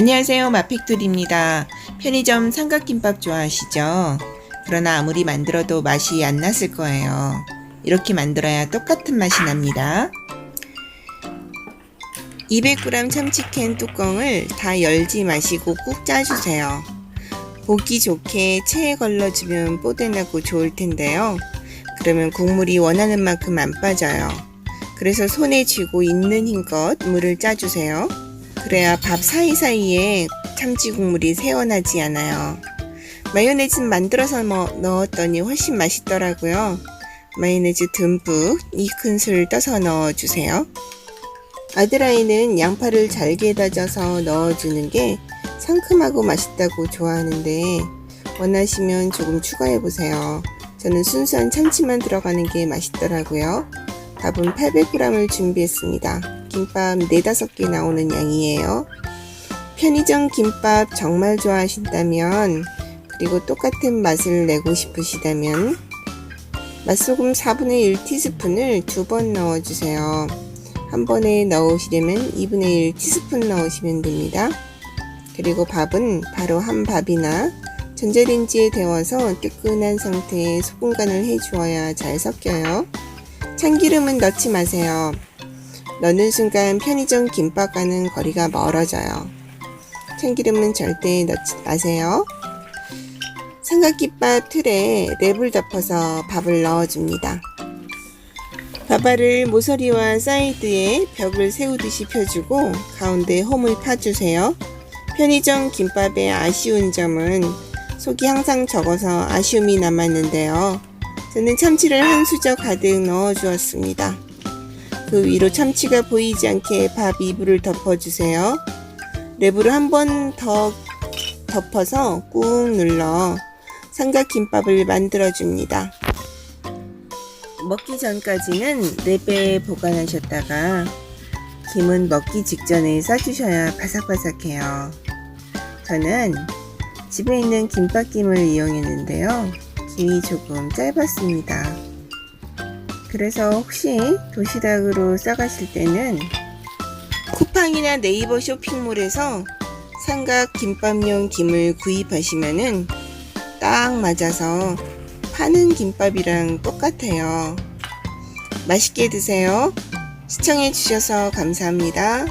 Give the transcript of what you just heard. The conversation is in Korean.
안녕하세요. 마팩토리입니다. 편의점 삼각김밥 좋아하시죠? 그러나 아무리 만들어도 맛이 안 났을 거예요. 이렇게 만들어야 똑같은 맛이 납니다. 200g 참치캔 뚜껑을 다 열지 마시고 꾹 짜주세요. 보기 좋게 체에 걸러주면 뽀대나고 좋을 텐데요. 그러면 국물이 원하는 만큼 안 빠져요. 그래서 손에 쥐고 있는 힘껏 물을 짜주세요. 그래야 밥 사이사이에 참치 국물이 새어나지 않아요. 마요네즈 만들어서 뭐 넣었더니 훨씬 맛있더라고요. 마요네즈 듬뿍 2큰술 떠서 넣어주세요. 아들아이는 양파를 잘게 다져서 넣어주는 게 상큼하고 맛있다고 좋아하는데 원하시면 조금 추가해보세요. 저는 순수한 참치만 들어가는 게 맛있더라고요. 밥은 800g을 준비했습니다. 김밥 4, 5개 나오는 양이에요. 편의점 김밥 정말 좋아하신다면 그리고 똑같은 맛을 내고 싶으시다면 맛소금 4분의 1 티스푼을 두 번 넣어주세요. 한 번에 넣으시려면 2분의 1 티스푼 넣으시면 됩니다. 그리고 밥은 바로 한 밥이나 전자레인지에 데워서 뜨끈한 상태에 소금 간을 해주어야 잘 섞여요. 참기름은 넣지 마세요. 넣는 순간 편의점 김밥과는 거리가 멀어져요. 참기름은 절대 넣지 마세요. 삼각김밥 틀에 랩을 덮어서 밥을 넣어줍니다. 밥알을 모서리와 사이드에 벽을 세우듯이 펴주고 가운데 홈을 파주세요. 편의점 김밥의 아쉬운 점은 속이 항상 적어서 아쉬움이 남았는데요. 저는 참치를 한 수저 가득 넣어 주었습니다. 그 위로 참치가 보이지 않게 밥 이불을 덮어주세요. 랩으로 한 번 더 덮어서 꾹 눌러 삼각김밥을 만들어줍니다. 먹기 전까지는 랩에 보관하셨다가 김은 먹기 직전에 싸주셔야 바삭바삭해요. 저는 집에 있는 김밥김을 이용했는데요. 김이 조금 짧았습니다. 그래서 혹시 도시락으로 싸가실 때는 쿠팡이나 네이버 쇼핑몰에서 삼각 김밥용 김을 구입하시면은 딱 맞아서 파는 김밥이랑 똑같아요. 맛있게 드세요. 시청해주셔서 감사합니다.